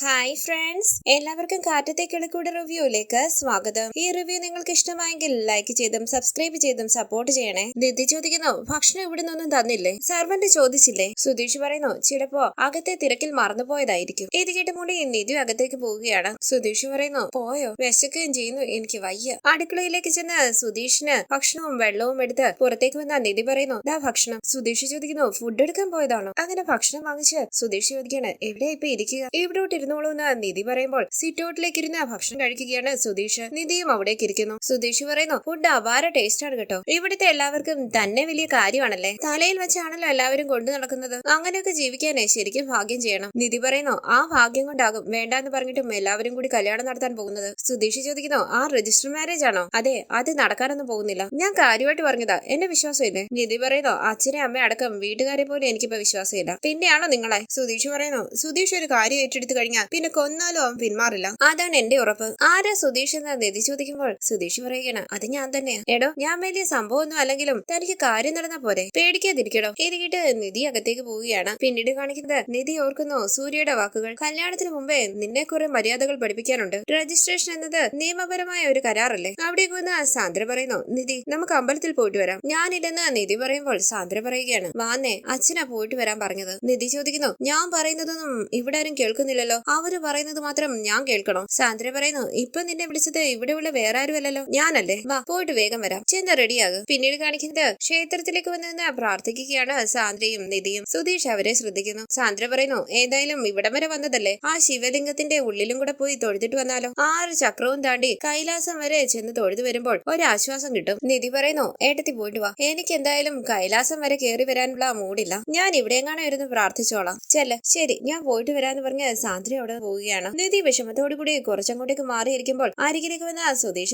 Hi friends എല്ലാവർക്കും കാറ്റത്തെ കിളക്കൂടെ റിവ്യൂയിലേക്ക് സ്വാഗതം. ഈ റിവ്യൂ നിങ്ങൾക്ക് ഇഷ്ടമായെങ്കിൽ ലൈക്ക് ചെയ്തും സബ്സ്ക്രൈബ് ചെയ്തും സപ്പോർട്ട് ചെയ്യണേ. നിധി ചോദിക്കുന്നു ഭക്ഷണം ഇവിടെ നിന്നൊന്നും തന്നില്ലേ? സർവന്റ് ചോദിച്ചില്ലേ? സുധീഷ് പറയുന്നു ചിലപ്പോ അകത്തെ തിരക്കിൽ മറന്നുപോയതായിരിക്കും. ഇത് കേട്ടുമുടി നിധി അകത്തേക്ക് പോവുകയാണ്. സുധീഷ് പറയുന്നു പോയോ? വിശക്കുകയും ചെയ്യുന്നു. എനിക്ക് വയ്യ. അടുക്കളയിലേക്ക് ചെന്ന് സുധീഷിന് ഭക്ഷണവും വെള്ളവും എടുത്ത് പുറത്തേക്ക് വന്ന നിധി പറയുന്നു ദാ ഭക്ഷണം. സുധീഷ് ചോദിക്കുന്നു ഫുഡ് എടുക്കാൻ പോയതാണോ? അങ്ങനെ ഭക്ഷണം വാങ്ങിച്ച് സുധീഷ് ചോദിക്കാണ് എവിടെ ഇപ്പൊ ഇരിക്കുക? ഇവിടോട്ട് ഇരുന്നോളൂ എന്ന് നിധി പറയുമ്പോൾ സിറ്റ് ഔട്ടിലേക്ക് ഇരുന്ന് ഭക്ഷണം കഴിക്കുകയാണ് സുധീഷ്. നിധിയും അവിടേക്ക് ഇരിക്കുന്നു. സുധീഷ് പറയുന്നു ഫുഡ് അപാര ടേസ്റ്റ് ആണ് കേട്ടോ. ഇവിടുത്തെ എല്ലാവർക്കും തന്നെ വലിയ കാര്യമാണല്ലേ? തലയിൽ വെച്ചാണല്ലോ എല്ലാവരും കൊണ്ടു നടക്കുന്നത്. അങ്ങനെയൊക്കെ ജീവിക്കാനേ ശരിക്കും ഭാഗ്യം ചെയ്യണം. നിധി പറയുന്നു ആ ഭാഗ്യം കൊണ്ടാകും വേണ്ടാന്ന് പറഞ്ഞിട്ടും എല്ലാവരും കൂടി കല്യാണം നടത്താൻ പോകുന്നത്. സുധീഷ് ചോദിക്കുന്നു ആ രജിസ്റ്റർ മാരേജ് ആണോ? അതെ അത് നടക്കാനൊന്നും പോകുന്നില്ല. ഞാൻ കാര്യമായിട്ട് പറഞ്ഞതാ. എന്നെ വിശ്വാസമില്ലേ? നിധി പറയുന്നു അച്ഛനെ അമ്മ അടക്കം വീട്ടുകാരെ പോലും എനിക്കിപ്പോ വിശ്വാസമില്ല. പിന്നെയാണോ നിങ്ങളെ? സുധീഷ് പറയുന്നു സുധീഷ് ഒരു കാര്യം ഏറ്റെടുത്തു കഴിഞ്ഞാൽ പിന്നെ കൊന്നാലും അവൻ പിന്മാറില്ല? അതാണ് എന്റെ ഉറപ്പ്. ആരാ സുധീഷ് എന്ന് നിധി ചോദിക്കുമ്പോൾ സുധീഷ് പറയുകയാണ് അത് ഞാൻ തന്നെയാ. എടോ ഞാൻ വലിയ സംഭവമൊന്നും അല്ലെങ്കിലും തനിക്ക് കാര്യം നടന്ന പോലെ പേടിക്കാതിരിക്കടോ. ഇത് കേട്ട് നിധി അകത്തേക്ക് പോവുകയാണ്. പിന്നീട് കാണിക്കുന്നത് നിധി ഓർക്കുന്നു? സൂര്യയുടെ വാക്കുകൾ. കല്യാണത്തിന് മുമ്പേ നിന്നെ കുറെ മര്യാദകൾ പഠിപ്പിക്കാനുണ്ട് രജിസ്ട്രേഷൻ എന്നത് നിയമപരമായ ഒരു കരാറല്ലേ. അവിടേക്ക് വന്ന് സാന്ദ്ര പറയുന്നു നിധി നമുക്ക് അമ്പലത്തിൽ പോയിട്ട് വരാം. ഞാനില്ലെന്ന് നിധി പറയുമ്പോൾ സാന്ദ്ര പറയുകയാണ് വാന്നേ അച്ഛനാ പോയിട്ട് വരാൻ പറഞ്ഞത്. നിധി ചോദിക്കുന്നു ഞാൻ പറയുന്നതൊന്നും ഇവിടെ ആരും കേൾക്കുന്നില്ലല്ലോ. അവർ പറയുന്നത് മാത്രം ഞാൻ കേൾക്കണോ? സാന്ദ്ര പറയുന്നു ഇപ്പൊ നിന്നെ വിളിച്ചത് ഇവിടെയുള്ള വേറെ ആരും അല്ലല്ലോ ഞാനല്ലേ? വാ പോയിട്ട് വേഗം വരാം. ചെന്ന റെഡിയാകും. പിന്നീട് കാണിക്കുന്നത് ക്ഷേത്രത്തിലേക്ക് വന്ന് നിന്ന് പ്രാർത്ഥിക്കുകയാണ് സാന്ദ്രയും നിധിയും. സുധീഷ് അവരെ ശ്രദ്ധിക്കുന്നു. സാന്ദ്ര പറയുന്നു ഏതായാലും ഇവിടം വരെ വന്നതല്ലേ? ആ ശിവലിംഗത്തിന്റെ ഉള്ളിലും കൂടെ പോയി തൊഴുതിട്ട് വന്നാലോ? ആറ് ചക്രവും താണ്ടി കൈലാസം വരെ ചെന്ന് തൊഴുതു വരുമ്പോൾ ഒരാശ്വാസം കിട്ടും. നിധി പറയുന്നു ഏട്ടത്തി പോയിട്ട് വാ. എനിക്ക് എന്തായാലും കൈലാസം വരെ കയറി വരാനുള്ള മൂടില്ല. ഞാൻ ഇവിടെയെങ്ങാനും ഇരുന്ന് പ്രാർത്ഥിച്ചോളാം. ചെല്ല. ശരി ഞാൻ പോയിട്ട് വരാന്ന് പറഞ്ഞ് സാന്ദ്ര അവിടെ പോവുകയാണ്. നിധി വിഷമത്തോടുകൂടി കുറച്ചങ്ങോട്ടേക്ക് മാറിയിരിക്കുമ്പോൾ അരികിലേക്ക് വന്ന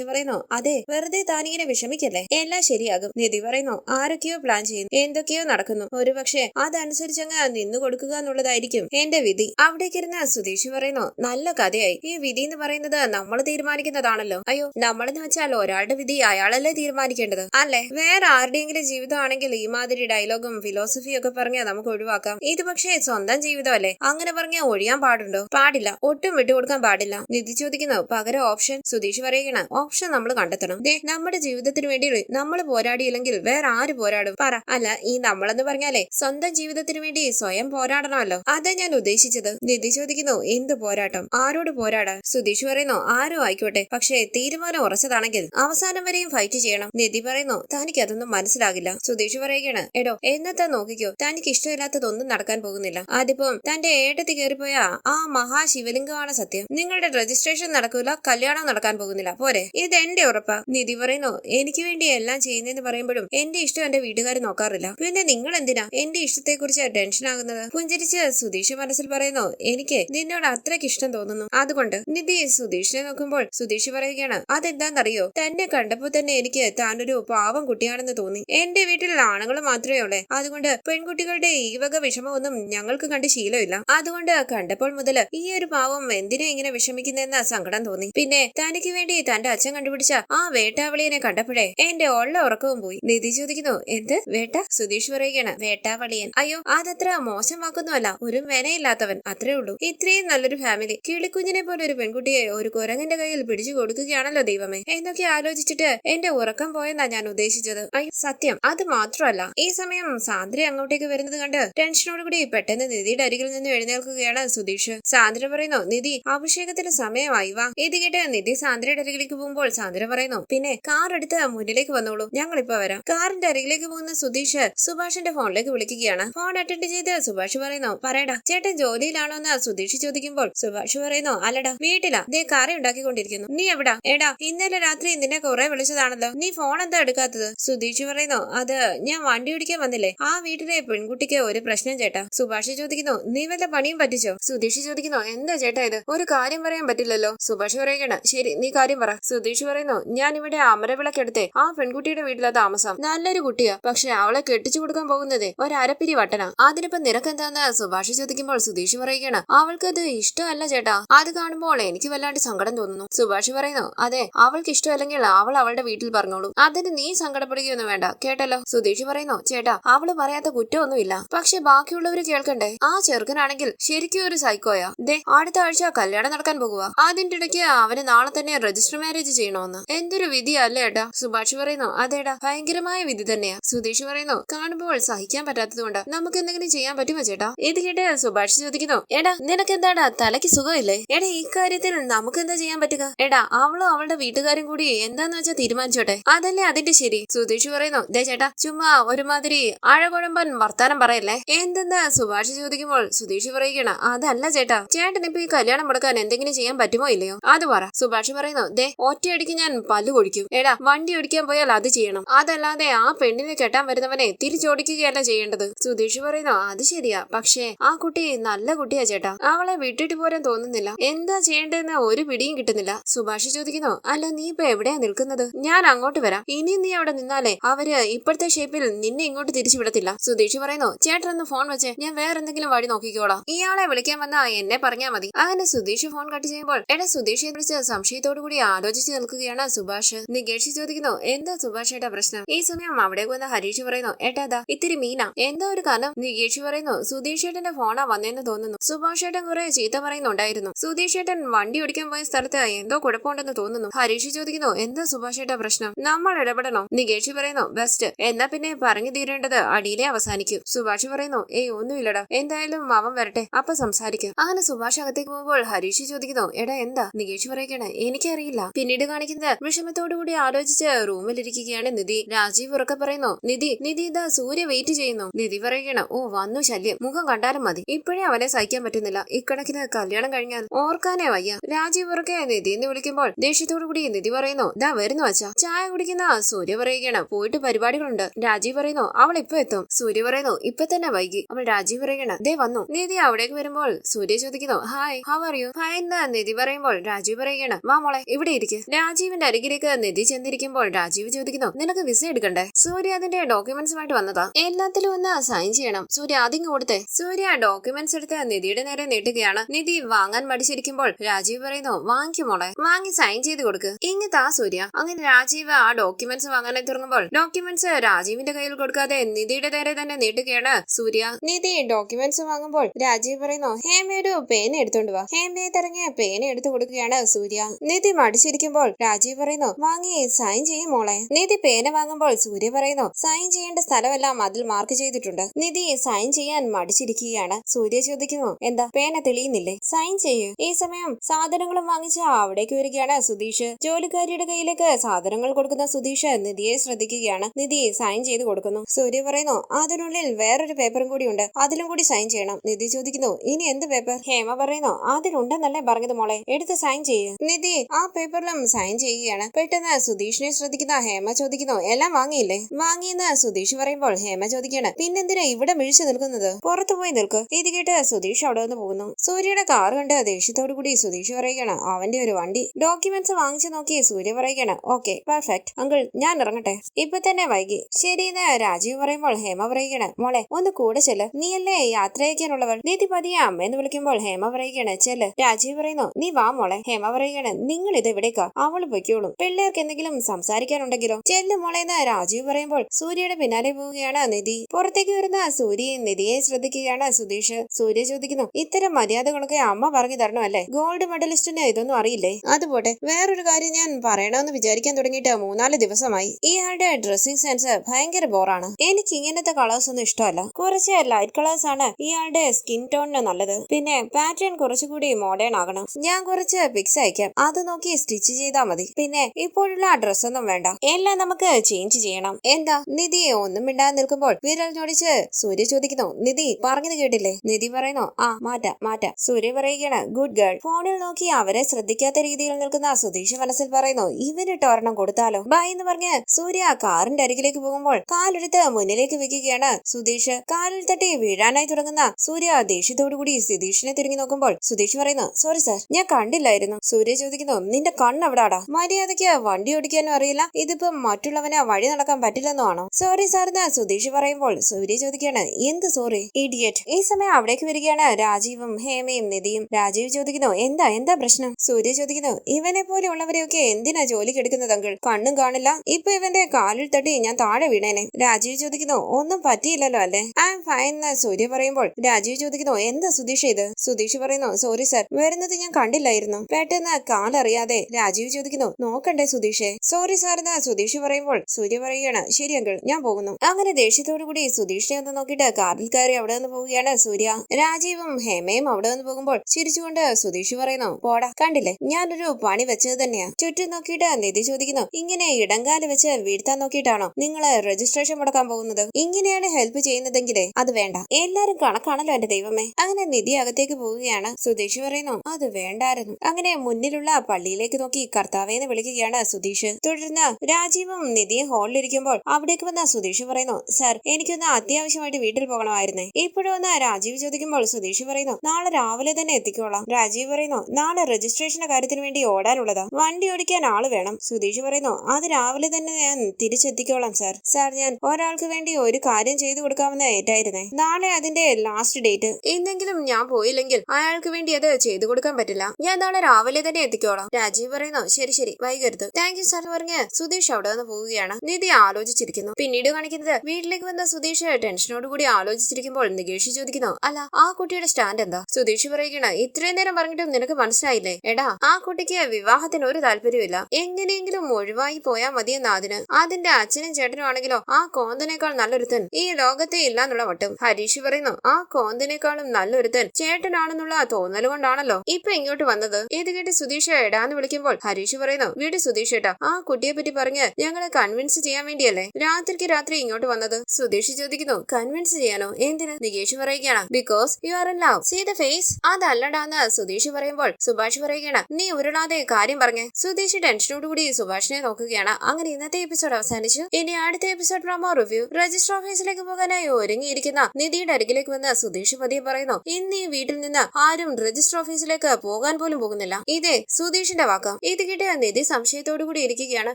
പറയുന്നു. അതെ വെറുതെ താനിങ്ങനെ വിഷമിക്കല്ലേ? എല്ലാം ശരിയാകും. നിധി പറയുന്നു ആരൊക്കെയോ പ്ലാൻ ചെയ്യുന്നു. എന്തൊക്കെയോ നടക്കുന്നു. ഒരുപക്ഷെ അതനുസരിച്ചങ്ങ് നിന്നു കൊടുക്കുക എന്നുള്ളതായിരിക്കും എന്റെ വിധി. അവിടേക്കിരുന്ന സുധീഷ് പറയുന്നു നല്ല കഥയായി. ഈ വിധി എന്ന് പറയുന്നത് നമ്മൾ തീരുമാനിക്കുന്നതാണല്ലോ. അയ്യോ നമ്മളെന്ന് വെച്ചാൽ ഒരാളുടെ വിധി അയാളല്ലേ തീരുമാനിക്കേണ്ടത്? അല്ലെ? വേറെ ആരുടെയെങ്കിലും ജീവിതമാണെങ്കിൽ ഈ മാതിരി ഡയലോഗും ഫിലോസഫിയും ഒക്കെ പറഞ്ഞാൽ നമുക്ക് ഒഴിവാക്കാം. ഇത് പക്ഷേ സ്വന്തം ജീവിതമല്ലേ? അങ്ങനെ പറഞ്ഞാൽ ഒഴിയാൻ പാടുണ്ടോ? പാടില്ല. ഒട്ടും വിട്ടുകൊടുക്കാൻ പാടില്ല. നിധി ചോദിക്കുന്നു. പകരം ഓപ്ഷൻ? സുധീഷ് പറയുകയാണ്. ഓപ്ഷൻ നമ്മൾ കണ്ടെത്തണം. ദേ നമ്മുടെ ജീവിതത്തിന് വേണ്ടി നമ്മൾ പോരാടിയില്ലെങ്കിൽ വേറെ ആര് പോരാടും? പറ. അല്ല ഈ നമ്മളെന്ന് പറഞ്ഞാലേ സ്വന്തം ജീവിതത്തിന് വേണ്ടി സ്വയം പോരാടണമല്ലോ. അതാ ഞാൻ ഉദ്ദേശിച്ചത്. നിധി ചോദിക്കുന്നു. എന്ത് പോരാട്ടം? ആരോട് പോരാടാ? സുധീഷ് പറയുന്നു. ആരും ആയിക്കോട്ടെ. പക്ഷേ തീരുമാനം ഉറച്ചതാണെങ്കിൽ അവസാനം വരെയും ഫൈറ്റ് ചെയ്യണം. നിധി പറയുന്നു. തനിക്ക് അതൊന്നും മനസ്സിലാകില്ല. സുധീഷ് പറയുകയാണ്. എടോ എന്നത്തെ നോക്കിക്കോ. തനിക്ക് ഇഷ്ടമില്ലാത്തതൊന്നും നടക്കാൻ പോകുന്നില്ല. അതിപ്പം തന്റെ ഏട്ടത്തി കയറിപ്പോയ ആ മഹാശിവലിംഗമാണ് സത്യം. നിങ്ങളുടെ രജിസ്ട്രേഷൻ നടക്കൂല കല്യാണം നടക്കാൻ പോകുന്നില്ല. പോരെ. ഇത് എന്റെ ഉറപ്പാ. നിധി പറയുന്നു എനിക്ക് വേണ്ടി എല്ലാം ചെയ്യുന്നതെന്ന് പറയുമ്പോഴും എന്റെ ഇഷ്ടം എന്റെ വീട്ടുകാർ നോക്കാറില്ല. പിന്നെ നിങ്ങൾ എന്തിനാ എന്റെ ഇഷ്ടത്തെ കുറിച്ച് ടെൻഷൻ ആകുന്നത്? പുഞ്ചിരിച്ച് സുധീഷ് മനസ്സിൽ പറയുന്നു എനിക്ക് നിന്നോട് അത്രയ്ക്ക് ഇഷ്ടം തോന്നുന്നു. അതുകൊണ്ട് നിധി സുധീഷിനെ നോക്കുമ്പോൾ സുധീഷ് പറയുകയാണ് അതെന്താണെന്നറിയോ തന്നെ കണ്ടപ്പോ തന്നെ എനിക്ക് താനൊരു പാവം കുട്ടിയാണെന്ന് തോന്നി. എന്റെ വീട്ടിൽ ആണുങ്ങൾ മാത്രമേ ഉള്ളേ. അതുകൊണ്ട് പെൺകുട്ടികളുടെ ഈ വക വിഷമമൊന്നും ഞങ്ങൾക്ക് കണ്ട് ശീലമില്ല. അതുകൊണ്ട് കണ്ടപ്പോൾ മുതൽ ഈ ഒരു പാവം എന്തിനാ ഇങ്ങനെ വിഷമിക്കുന്നതെന്ന് സങ്കടം തോന്നി. പിന്നെ തനിക്ക് വേണ്ടി തന്റെ അച്ഛൻ കണ്ടുപിടിച്ച ആ വേട്ടാവളിയനെ കണ്ടപ്പോഴേ എന്റെ ഉള്ള ഉറക്കവും പോയി. നിധി ചോദിക്കുന്നു എന്ത്? വേട്ട? സുധീഷ് പറയുകയാണ് വേട്ടാവളിയൻ. അയ്യോ അതത്ര മോശം വാക്കൊന്നുമല്ല ഒരു മെനയില്ലാത്തവൻ അത്രേ ഉള്ളൂ. ഇത്രയും നല്ലൊരു ഫാമിലി കിളിക്കുഞ്ഞിനെ പോലെ ഒരു പെൺകുട്ടിയെ ഒരു കുരങ്ങന്റെ കയ്യിൽ പിടിച്ചു കൊടുക്കുകയാണല്ലോ ദൈവമേ. എന്നൊക്കെ ആലോചിച്ചിട്ട് എന്റെ ഉറക്കം പോയെന്നാ ഞാൻ ഉദ്ദേശിച്ചത്. അയ്യോ സത്യം അത് മാത്രമല്ല. ഈ സമയം സാന്ദ്ര അങ്ങോട്ടേക്ക് വരുന്നത് കണ്ട് ടെൻഷനോടുകൂടി പെട്ടെന്ന് നിധിയുടെ അരികിൽ നിന്ന് എഴുന്നേൽക്കുകയാണ് സുധീഷ്. സാന്ദ്ര പറയുന്നു നിധി അഭിഷേകത്തിന് സമയമായി വാ. ഇത് കേട്ട് നിധി സാന്ദ്രയുടെ അരികിലേക്ക് പോകുമ്പോൾ സാന്ദ്ര പറയുന്നു പിന്നെ കാർ എടുത്ത് മുന്നിലേക്ക് വന്നോളൂ ഞങ്ങൾ ഇപ്പൊ വരാം. കാറിന്റെ അരികിലേക്ക് പോകുന്ന സുധീഷ് സുഭാഷിന്റെ ഫോണിലേക്ക് വിളിക്കുകയാണ്. ഫോൺ അറ്റൻഡ് ചെയ്ത് സുഭാഷ് പറയുന്നു പറയടാ ചേട്ടൻ ജോലിയിലാണോ എന്ന് സുധീഷ് ചോദിക്കുമ്പോൾ സുഭാഷ് പറയുന്നു അല്ലടാ വീട്ടിലാ ദേ കാറി ഉണ്ടാക്കിക്കൊണ്ടിരിക്കുന്നു. നീ എവിടാ? എടാ ഇന്നലെ രാത്രി നിന്നെ കുറെ വിളിച്ചതാണല്ലോ നീ ഫോൺ എന്താ എടുക്കാത്തത്? സുധീഷ് പറയുന്നു അത് ഞാൻ വണ്ടി ഓടിക്കാൻ വന്നില്ലേ ആ വീട്ടിലെ പെൺകുട്ടിക്ക് ഒരു പ്രശ്നം ചേട്ടാ. സുഭാഷ് ചോദിക്കുന്നു നീ വല്ല പണിയും പറ്റിച്ചോ? സുധീഷ് ചോദിക്കുന്നു എന്താ ചേട്ടാ ഇത്? ഒരു കാര്യം പറയാൻ പറ്റില്ലല്ലോ. സുഭാഷ് പറയുകയാണ്. ശരി നീ കാര്യം പറ. സുധീഷ് പറയുന്നു ഞാൻ ഇവിടെ അമരവിളക്കെടുത്തെ ആ പെൺകുട്ടിയുടെ വീട്ടിലാ താമസം. നല്ലൊരു കുട്ടിയാ. പക്ഷെ അവളെ കെട്ടിച്ചു കൊടുക്കാൻ പോകുന്നതേ ഒരപ്പിരി വട്ടന. അതിനിപ്പോ നിനക്കെന്താന്ന്? സുഭാഷ് ചോദിക്കുമ്പോൾ സുധീഷ് പറയുകയാണ് അവൾക്കത് ഇഷ്ടമല്ല ചേട്ടാ. അത് കാണുമ്പോൾ എനിക്ക് വല്ലാണ്ട് സങ്കടം തോന്നുന്നു. സുഭാഷ് പറയുന്നു അതെ അവൾക്ക് ഇഷ്ടമല്ലെങ്കിൽ അവൾ അവളുടെ വീട്ടിൽ പറഞ്ഞോളൂ. അതിന് നീ സങ്കടപ്പെടുകയൊന്നും വേണ്ട. കേട്ടല്ലോ? സുധീഷ് പറയുന്നു ചേട്ടാ അവൾ പറയാത്ത കുറ്റമൊന്നുമില്ല. പക്ഷെ ബാക്കിയുള്ളവര് കേൾക്കണ്ടേ? ആ ചെറുക്കനാണെങ്കിൽ ശരിക്കും ഒരു സൈക്കോയാ ദേ അടുത്ത ആഴ്ച കല്യാണം നടക്കാൻ പോകുക അതിന്റെ ഇടയ്ക്ക് അവന് നാളെ തന്നെ രജിസ്റ്റർ മാരേജ് ചെയ്യണമെന്ന് എന്തൊരു വിധി ഏട്ടാ? സുഭാഷ് പറയുന്നു അതേടാ ഭയങ്കരമായ വിധി തന്നെയാ. സുധീഷ് പറയുന്നു കാണുമ്പോൾ സഹിക്കാൻ പറ്റാത്തതുകൊണ്ട് നമുക്ക് എന്തെങ്കിലും ചെയ്യാൻ പറ്റുമോ ചേട്ടാ? ഇത് കേട്ട് സുഭാഷ് ചോദിക്കുന്നു എടാ നിനക്ക് എന്താടാ തലയ്ക്ക് സുഖമില്ലേ? എടാ ഈ കാര്യത്തിൽ നമുക്ക് എന്താ ചെയ്യാൻ പറ്റുക? എടാ അവളും അവളുടെ വീട്ടുകാരും കൂടി എന്താന്ന് വെച്ചാൽ തീരുമാനിച്ചോട്ടെ? അതല്ലേ അതിന്റെ ശരി? സുധീഷ് പറയുന്നു ദേ ചേട്ടാ ചുമ്മാ ഒരുമാതിരി ആഴകുഴമ്പൻ വർത്താനം പറയല്ലേ? എന്തെന്ന് സുഭാഷ് ചോദിക്കുമ്പോൾ സുധീഷ് പറയുകയാണ് അതല്ല ചേട്ടാ ചേട്ടൻ ഇപ്പൊ ഈ കല്യാണം മുടക്കാൻ എന്തെങ്കിലും ചെയ്യാൻ പറ്റുമോ ഇല്ലയോ? അത് പറ. സുഭാഷ് പറയുന്നു ദേ ഒറ്റയടിക്ക് ഞാൻ പല്ല് കൊടിക്കും എടാ വണ്ടി ഓടിക്കാൻ പോയാൽ അത് ചെയ്യണം. അതല്ലാതെ ആ പെണ്ണിനെ കെട്ടാൻ വരുന്നവനെ തിരിച്ചോടിക്കുകയല്ല ചെയ്യേണ്ടത്. സുധീഷ് പറയുന്നു അത് ശരിയാ. പക്ഷേ ആ കുട്ടി നല്ല കുട്ടിയാ ചേട്ടാ. അവളെ വിട്ടിട്ട് പോരാൻ തോന്നുന്നില്ല. എന്താ ചെയ്യേണ്ടതെന്ന് ഒരു പിടിയും കിട്ടുന്നില്ല. സുഭാഷ് ചോദിക്കുന്നു അല്ല നീ ഇപ്പൊ എവിടെയാ നിൽക്കുന്നത്? ഞാൻ അങ്ങോട്ട് വരാം. ഇനി നീ അവിടെ നിന്നാലേ അവർ ഇപ്പോഴത്തെ ഷേപ്പിൽ നിന്നെ ഇങ്ങോട്ട് തിരിച്ചു വിടത്തില്ല സുധീഷ് പറയുന്നു ചേട്ടൻ ഒന്ന് ഫോൺ വെച്ച്. ഞാൻ വേറെ എന്തെങ്കിലും വഴി നോക്കിക്കോളാം. ഇയാളെ വിളിക്കാൻ വന്നാ എന്നെ പറഞ്ഞാ മതി. അങ്ങനെ സുധീഷ് ഫോൺ കട്ട് ചെയ്യുമ്പോൾ എടാ സുധീഷിനെ കുറിച്ച് സംശയത്തോടു കൂടി ആലോചിച്ച് നിൽക്കുകയാണ് സുഭാഷ്. നികേഷ് ചോദിക്കുന്നു എന്താ സുഭാഷ് പ്രശ്നം? ഈ സമയം അവിടെ വന്ന ഹരീഷ് പറയുന്നു ഏട്ടാ ഇത്തിരി മീന. എന്താ ഒരു കാരണം? നികേഷ് പറയുന്നു സുധീഷ് ഏട്ടന്റെ ഫോണാ വന്നെന്ന് തോന്നുന്നു. സുഭാഷ് ഏട്ടൻ കുറെ ചീത്ത പറയുന്നുണ്ടായിരുന്നു. സുധീഷ് ഏട്ടൻ വണ്ടി ഓടിക്കാൻ പോയ സ്ഥലത്ത് എന്തോ കുഴപ്പമുണ്ടെന്ന് തോന്നുന്നു. ഹരീഷ് ചോദിക്കുന്നു എന്താ സുഭാഷ് പ്രശ്നം? നമ്മൾ ഇടപെടണോ? നികേഷ് പറയുന്നു ബെസ്റ്റ് എന്നാ പിന്നെ പറഞ്ഞു തീരേണ്ടത് അടിയിലെ അവസാനിക്കും. സുഭാഷ് പറയുന്നു ഏയ് ഒന്നുമില്ലടാ. എന്തായാലും അവൻ വരട്ടെ. അപ്പൊ സംസാരിക്കാം. അങ്ങനെ സുഭാഷ് അകത്തേക്ക് പോകുമ്പോൾ ഹരീഷ് ചോദിക്കുന്നു എടാ എന്താ? നികേഷ് പറയുകയാണ് എനിക്കറിയില്ല. പിന്നീട് കാണിക്കുന്നത് വിഷമത്തോടുകൂടി ആലോചിച്ച് റൂമിലിരിക്കുകയാണ് നിധി. രാജീവ് ഉറക്കെ പറയുന്നു നിധി നിധി ഇതാ സൂര്യ വെയിറ്റ് ചെയ്യുന്നു. നിധി പറയുകയാണ് ഓ വന്നു ശല്യം. മുഖം കണ്ടാലും മതി. ഇപ്പോഴേ അവനെ സഹിക്കാൻ പറ്റുന്നില്ല. ഇക്കണക്കിന് കല്യാണം കഴിഞ്ഞാൽ ഓർക്കാനേ വയ്യ. രാജീവ് ഉറക്കെ നിധി എന്ന് വിളിക്കുമ്പോൾ ദേഷ്യത്തോടു കൂടി നിധി പറയുന്നു ദാ വരുന്നു അച്ഛാ. ചായ കുടിക്കുന്ന സൂര്യ പറയുകയാണ് പോയിട്ട് പരിപാടികളുണ്ട്. രാജീവ് പറയുന്നു അവൾ ഇപ്പൊ എത്തും. സൂര്യ പറയുന്നു ഇപ്പൊ തന്നെ വൈകി. അവൾ രാജീവ് പറയുകയാണ് ദേ വന്നു. നിധി അവിടേക്ക് വരുമ്പോൾ സൂര്യ ചോദിക്കുന്നു. Hi how are you hi എന്ന് നിധി പറയുമ്പോൾ രാജീവ് പറയുകയാണ്. വാ മോളെ ഇവിടെ ഇരിക്കും. രാജീവിന്റെ അരികിലേക്ക് നിധി ചെന്നിരിക്കുമ്പോൾ രാജീവ് ചോദിക്കുന്നു നിനക്ക് വിസ എടുക്കണ്ടേ? സൂര്യ അതിന്റെ ഡോക്യുമെന്റ്സുമായിട്ട് വന്നതാ. എല്ലാത്തിലും ഒന്ന് സൈൻ ചെയ്യണം. സൂര്യ ആദ്യം കൊടുത്തേ. സൂര്യ ഡോക്യുമെന്റ്സ് എടുത്ത് നിധിയുടെ നേരെ നീട്ടുകയാണ്. നിധി വാങ്ങാൻ മടിച്ചിരിക്കുമ്പോൾ രാജീവ് പറയുന്നു വാങ്ങിക്കും മോളെ വാങ്ങി സൈൻ ചെയ്ത് കൊടുക്ക്. ഇങ്ങത്താ സൂര്യ. അങ്ങനെ രാജീവ് ആ ഡോക്യുമെന്റ്സ് വാങ്ങാനായി തുടങ്ങുമ്പോൾ ഡോക്യുമെന്റ്സ് രാജീവിന്റെ കയ്യിൽ കൊടുക്കാതെ നിധിയുടെ നേരെ തന്നെ നീട്ടുകയാണ് സൂര്യ. നിധി ഡോക്യുമെന്റ്സ് വാങ്ങുമ്പോൾ രാജീവ് പറയുന്നു ഹേമ ഒരു പേന എടുത്തോണ്ട് വാ. ഹേമയെ തിറങ്ങിയ പേന എടുത്തു കൊടുക്കുകയാണ് സൂര്യ. നിധി മടിച്ചിരിക്കുമ്പോൾ രാജീവ് പറയുന്നു വാങ്ങി സൈൻ ചെയ്യും മോളെ. നിധി പേന വാങ്ങുമ്പോൾ സൂര്യ പറയുന്നു സൈൻ ചെയ്യേണ്ട സ്ഥലമെല്ലാം അതിൽ മാർക്ക് ചെയ്തിട്ടുണ്ട്. നിധി സൈൻ ചെയ്യാൻ മടിച്ചിരിക്കുകയാണ്. സൂര്യ ചോദിക്കുന്നു എന്താ പേന തെളിയുന്നില്ലേ? സൈൻ ചെയ്യൂ. ഈ സമയം സാധനങ്ങളും വാങ്ങിച്ച അവിടേക്ക് വരികയാണ് സുധീഷ്. ജോലിക്കാരിയുടെ കയ്യിലേക്ക് സാധനങ്ങൾ കൊടുക്കുന്ന സുധീഷ് നിധിയെ ശ്രദ്ധിക്കുകയാണ്. നിധി സൈൻ ചെയ്ത് കൊടുക്കുന്നു. സൂര്യ പറയുന്നു അതിനുള്ളിൽ വേറൊരു പേപ്പറും കൂടി ഉണ്ട്. അതിലും കൂടി സൈൻ ചെയ്യണം. നിധി ചോദിക്കുന്നു ഇനി എന്ത് പേപ്പർ ഹേമ പറയുന്നു. അതിലുണ്ടെന്നല്ലേ പറഞ്ഞത് മോളെ? എടുത്ത് സൈൻ ചെയ്യ്. നിധി ആ പേപ്പറിലും സൈൻ ചെയ്യുകയാണ്. പെട്ടെന്ന് സുധീഷിനെ ശ്രദ്ധിക്കുന്ന ഹേമ ചോദിക്കുന്നു. എല്ലാം വാങ്ങിയില്ലേ? വാങ്ങിയെന്ന് സുധീഷ് പറയുമ്പോൾ ഹേമ ചോദിക്കുകയാണ്. പിന്നെന്തിനാ ഇവിടെ മിഴിച്ചു നിൽക്കുന്നത്? പുറത്തു പോയി നിൽക്ക്. ഇത് കേട്ട് സുധീഷ് അവിടെ നിന്ന് പോകുന്നു. സൂര്യയുടെ കാർ കണ്ട് ദേഷ്യത്തോടു കൂടി സുധീഷ് പറയുകയാണ് അവന്റെ ഒരു വണ്ടി. ഡോക്യുമെന്റ്സ് വാങ്ങിച്ചു നോക്കി സൂര്യ പറയുകയാണ് ഓക്കെ പെർഫെക്റ്റ് അങ്കിൾ ഞാൻ ഇറങ്ങട്ടെ. ഇപ്പൊ തന്നെ വൈകി. ശരി എന്ന് രാജീവ് പറയുമ്പോൾ ഹേമ പറയുകയാണ് മോളെ ഒന്ന് കൂടെ ചെല്ല്. നീയല്ലേ യാത്ര അയക്കാനുള്ളവൾ നീതി പതിയാം എന്ന് വിളിക്കുമ്പോൾ ഹേമ പറയുകയാണ് ചെൽ രാജീവ് പറയുന്നു നീ വാ മോളെ ഹേമ പറയുകയാണ് നിങ്ങൾ ഇത് എവിടേക്കാ? അവൾ പൊയ്ക്കോളും. പിള്ളേർക്ക് എന്തെങ്കിലും സംസാരിക്കാനുണ്ടെങ്കിലോ? ചെല്ല് മോളെ എന്ന് രാജീവ് പറയുമ്പോൾ സൂര്യയുടെ പിന്നാലെ പോവുകയാണ് നിധി. പുറത്തേക്ക് വരുന്ന സൂര്യയും നിധിയെ ശ്രദ്ധിക്കുകയാണ് സുധീഷ്. സൂര്യ ചോദിക്കുന്നു ഇത്തരം മര്യാദകളൊക്കെ അമ്മ പറഞ്ഞു തരണം അല്ലേ? ഗോൾഡ് മെഡലിസ്റ്റിന് ഇതൊന്നും അറിയില്ലേ? അതുപോട്ടെ വേറൊരു കാര്യം ഞാൻ പറയണമെന്ന് വിചാരിക്കാൻ തുടങ്ങിയിട്ട് മൂന്നാൽ ദിവസമായി. ഇയാളുടെ ഡ്രസ്സിംഗ് സെൻസ് ഭയങ്കര ബോറാണ് എനിക്ക് ഇങ്ങനത്തെ കളേഴ്സ് ഒന്നും ഇഷ്ടമല്ല. കുറച്ച് ലൈറ്റ് കളേഴ്സ് ആണ് ഇയാളുടെ സ്കിൻ ടോണിന് നല്ലത്. പിന്നെ പാറ്റേൺ കുറച്ചുകൂടി മോഡേൺ ആകണം. ഞാൻ കുറച്ച് പിക്സ് അയക്കാം. അത് നോക്കി സ്റ്റിച്ച് ചെയ്താൽ മതി. പിന്നെ ഇപ്പോഴുള്ള ഡ്രസ് ഒന്നും വേണ്ട. എല്ലാം നമുക്ക് ചേഞ്ച് ചെയ്യണം. എന്താ? നിധി ഒന്നും മിണ്ടാതെ നിൽക്കുമ്പോൾ വിരൽ ഞൊടിച്ച് സൂര്യ ചോദിക്കുന്നു നിധി പറഞ്ഞത് കേട്ടില്ലേ? നിധി പറയുന്നു ആ മാറ്റ മാറ്റ. സൂര്യ പറയുകയാണ് ഗുഡ് ഗേൾ ഫോണിൽ നോക്കി അവരെ ശ്രദ്ധിക്കാത്ത രീതിയിൽ നിൽക്കുന്ന സുധീഷ് മനസ്സിൽ പറയുന്നു ഇവനിട്ട് ഒരെണ്ണം കൊടുത്താലോ? ബൈ എന്ന് പറഞ്ഞ് സൂര്യ കാറിന്റെ അരികിലേക്ക് പോകുമ്പോൾ കാലെടുത്ത് മുന്നിലേക്ക് വെക്കുകയാണ് സുധീഷ്. കാലിൽ തട്ടി വീഴാനായി തുടങ്ങുന്ന സൂര്യ ദേഷ്യത്തോടു കൂടി സുധീഷിനെ തിരിഞ്ഞു നോക്കുമ്പോൾ സുധീഷ് പറയുന്നു സോറി സർ ഞാൻ കണ്ടില്ലായിരുന്നു. സൂര്യ ചോദിക്കുന്നു നിന്റെ കണ്ണ് എവിടാടാ മര്യാദയ്ക്ക് വണ്ടി ഓടിക്കാനും അറിയില്ല. ഇതിപ്പോ മറ്റുള്ളവനെ വഴി നടക്കാൻ പറ്റില്ലെന്നോ സോറി സാർ എന്ന് സുധീഷ് പറയുമ്പോൾ സൂര്യ ചോദിക്കുകയാണ് എന്ത് സോറി ഇഡിയറ്റ് ഈ സമയം അവിടേക്ക് വരികയാണ് രാജീവും ഹേമയും നിധിയും. രാജീവ് ചോദിക്കുന്നു എന്താ എന്താ പ്രശ്നം? സൂര്യ ചോദിക്കുന്നു ഇവനെ പോലെ പോലെയുള്ളവരെയൊക്കെ എന്തിനാ ജോലിക്ക് എടുക്കുന്നത് അങ്കിൾ? കണ്ണും കാണില്ല. ഇപ്പൊ ഇവന്റെ കാലിൽ തട്ടി ഞാൻ താഴെ വീണേനെ. രാജീവ് ചോദിക്കുന്നു ഒന്നും പറ്റിയില്ലല്ലോ അല്ലേ? ആ ഫൈൻ സൂര്യ പറയുമ്പോൾ രാജീവ് ചോദിക്കുന്നു എന്താ സുധീഷ് ഇത്? സുധീഷ് പറയുന്നു സോറി സർ വരുന്നത് ഞാൻ കണ്ടില്ലായിരുന്നു. പെട്ടെന്ന് കാലറിയാതെ രാജീവ് ചോദിക്കുന്നു നോക്കണ്ടേ സുധീഷെ? സോറി സാർ എന്ന് സുധീഷ് പറയുമ്പോൾ സൂര്യ പറയുകയാണ് ശരി അങ്കിൾ ഞാൻ പോകുന്നു. അങ്ങനെ ദേഷ്യത്തോടു കൂടി സുധീഷിനെ ഒന്ന് നോക്കിയിട്ട് കാറിൽ കയറി അവിടെ നിന്ന് പോവുകയാണ് സൂര്യ. രാജീവും ഹേമയും അവിടെ നിന്ന് പോകുമ്പോൾ ചിരിച്ചുകൊണ്ട് സുധീഷ് പറയുന്നു പോടാ കണ്ടില്ലേ? ഞാനൊരു പണി വെച്ചത് തന്നെയാ. ചുറ്റും നോക്കിയിട്ട് നിധി ചോദിക്കുന്നു ഇങ്ങനെ ഇടങ്കാൽ വെച്ച് വീഴ്ത്താൻ നോക്കിയിട്ടാണോ നിങ്ങൾ രജിസ്ട്രേഷൻ മുടക്കാൻ പോകുന്നത്? ഇങ്ങനെയാണ് ഹെൽപ്പ് ചെയ്യുന്നതെങ്കിലേ? അത് വേണ്ട. എല്ലാരും കണക്കാണല്ലോ എന്റെ ദൈവമേ. അങ്ങനെ നിധി അകത്തേക്ക് പോവുകയാണ്. സുധീഷ് പറയുന്നു അത് വേണ്ടായിരുന്നു. അങ്ങനെ മുന്നിലുള്ള പള്ളിയിലേക്ക് നോക്കി കർത്താവേന്ന് വിളിക്കുകയാണ് സുധീഷ്. തുടർന്ന് രാജീവും നിധിയും ഹാളിലിരിക്കുമ്പോൾ അവിടേക്ക് വന്ന സുധീഷ് പറയുന്നു സർ എനിക്കൊന്ന് അത്യാവശ്യമായിട്ട് വീട്ടിൽ പോകണമായിരുന്നേ. ഇപ്പോഴും ഒന്ന് രാജീവ് ചോദിക്കുമ്പോൾ സുധീഷ് പറയുന്നു നാളെ രാവിലെ തന്നെ എത്തിക്കോളാം. രാജീവ് പറയുന്നു നാളെ രജിസ്ട്രേഷന്റെ കാര്യത്തിന് വേണ്ടി ഓടാനുള്ളതാ. വണ്ടി ഓടിക്കാൻ ആൾ വേണം. സുധീഷ് പറയുന്നു അത് രാവിലെ തന്നെ ഞാൻ തിരിച്ചെത്തിക്കോളാം സാർ. സാർ ഞാൻ ഒരാൾക്ക് വേണ്ടി ഒരു കാര്യം ചെയ്തു കൊടുക്കാമെന്ന് ഏറ്റായിരുന്നേ. നാളെ അതിന്റെ ലാസ്റ്റ് ഡേറ്റ് എന്തെങ്കിലും ഞാൻ പോയില്ലെങ്കിൽ അയാൾക്ക് വേണ്ടി അത് ചെയ്തു കൊടുക്കാൻ പറ്റില്ല. ഞാൻ നാളെ രാവിലെ തന്നെ എത്തിക്കോളാം. രാജീവ് പറയുന്നു ശരി ശരി വൈകരുത്. താങ്ക് യു സാർ പറഞ്ഞ് സുധീഷ് അവിടെ നിന്ന് പോവുകയാണ്. നിധി ആലോചിച്ചിരിക്കുന്നു. പിന്നീട് കാണിക്കുന്നത് വീട്ടിലേക്ക് വന്ന സുധീഷ് ടെൻഷനോട് കൂടി ആലോചിച്ചിരിക്കുമ്പോൾ നികേഷ് ചോദിക്കുന്നു അല്ല ആ കുട്ടിയുടെ സ്റ്റാൻഡ് എന്താ? സുധീഷ് പറയുകയാണ് ഇത്രയും നേരം പറഞ്ഞിട്ടും നിനക്ക് മനസ്സിലായില്ലേ? എടാ ആ കുട്ടിക്ക് വിവാഹത്തിന് ഒരു താല്പര്യമില്ല എങ്ങനെയെങ്കിലും ഒഴിവായി പോയാൽ മതിയെന്ന് അതിന്. അതിന്റെ അച്ഛനും ചേട്ടനും ആണെങ്കിലോ ആ കോന്തനേക്കാൾ നല്ലൊരുത്തൻ. ഈ ലോകത്തെ ഇല്ല എന്നുള്ള വട്ടം. ഹരീഷ് പറയുന്നു ആ കോന്തനേക്കാളും നല്ലൊരുത്തൻ ചേട്ടനാണെന്നുള്ള തോന്നൽ കൊണ്ടാണല്ലോ ഇപ്പൊ ഇങ്ങോട്ട് വന്നത്. ഇത് കേട്ട് സുധീഷ് എടാന്ന് വിളിക്കുമ്പോൾ ഹരീഷ് പറയുന്നു വീട് സുധീഷ് ഏട്ടാ ആ കുട്ടിയെ പറ്റി പറഞ്ഞ് ഞങ്ങളെ കൺവിൻസ് ചെയ്യാൻ വേണ്ടിയല്ലേ? രാത്രിക്ക് രാത്രി ഇങ്ങോട്ട് വന്നത്. സുധീഷ് ചോദിക്കുന്നു കൺവിൻസ് ചെയ്യാനോ? എന്തിന്? നികേഷ് പറയുകയാണ് because you are in love see the face അതല്ലടാന്ന് Sudheesh പറയുമ്പോൾ സുഭാഷ് പറയുകയാണ് നീ ഉരുളാതെ കാര്യം പറഞ്ഞേ. സുധീഷ് ടെൻഷനോട് കൂടി സുഭാഷിനെ നോക്കുകയാണ്. അങ്ങനെ ഇന്നത്തെ എപ്പിസോഡ് അവസാനിച്ചു. ഇനി അടുത്ത എപ്പിസോഡ് പ്രൊമോ റിവ്യൂ രജിസ്റ്റർ ഓഫീസിലേക്ക് പോകാനായി ഒരുങ്ങിയിരിക്കുന്ന നിധിയുടെ അരികിലേക്ക് വന്ന് സുധീഷ് പതിയെ പറയുന്നു ഇന്ന് ഈ വീട്ടിൽ നിന്ന് ആരും രജിസ്റ്റർ ഓഫീസിലേക്ക് പോകാൻ പോലും പോകുന്നില്ല. ഇത് സുധീഷിന്റെ വാക്ക്. ഇത് കിട്ടിയ നിധി സംശയത്തോടു കൂടി ഇരിക്കുകയാണ്.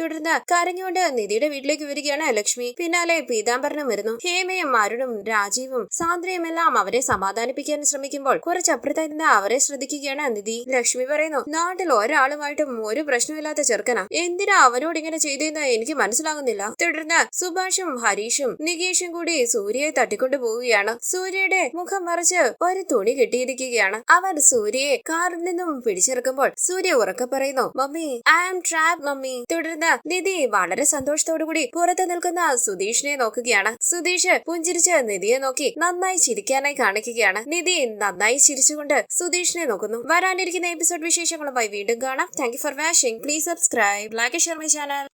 തുടർന്ന് കരഞ്ഞുകൊണ്ട് നിധിയുടെ വീട്ടിലേക്ക് വരികയാണ് ലക്ഷ്മി. പിന്നാലെ പീതാംബരനും വരുന്നു. ഹേമയും അരുണും രാജീവും സാന്ദ്രയും എല്ലാം അവരെ സമാധാനിപ്പിക്കാൻ ശ്രമിക്കുമ്പോൾ കുറച്ച് അപ്പുറത്തായിരുന്ന അവരെ ശ്രദ്ധിക്കുകയാണ് നിധി. ലക്ഷ്മി പറയുന്നു നാട്ടിൽ ഒരാളുമായിട്ടും ഒരു പ്രശ്നമില്ലാത്ത ചെറുക്കനാ. എന്തിനാ അവനോട് ഇങ്ങനെ ചെയ്തെന്ന് എനിക്ക് മനസ്സിലാകുന്നില്ല. തുടർന്ന് സുഭാഷും ഹരീഷും നികേഷും കൂടി സൂര്യയെ തട്ടിക്കൊണ്ടു പോവുകയാണ്. സൂര്യയുടെ മുഖം മറിച്ച് ഒരു തുണി കെട്ടിയിരിക്കുകയാണ് അവർ സൂര്യയെ കാറിൽ നിന്നും പിടിച്ചിറക്കുമ്പോൾ സൂര്യ ഉറക്കെ പറയുന്നു mummy I am trap mummy. തുടർന്ന് നിധി വളരെ സന്തോഷത്തോടു കൂടി പുറത്ത് നിൽക്കുന്ന സുധീഷിനെ നോക്കുകയാണ്. സുധീഷ് പുഞ്ചിരിച്ച് നിധിയെ നോക്കി നന്നായി ചിരിക്കാനായി കാണിക്കുകയാണ്. നിധി നന്നായി ചിരിച്ചുകൊണ്ട് സുധീഷിനെ നോക്കുന്നു. വരാനിരിക്കുന്ന എപ്പിസോഡ് വിശേഷങ്ങളുമായി വീണ്ടും കാണാം. Thank for watching please subscribe like share my channel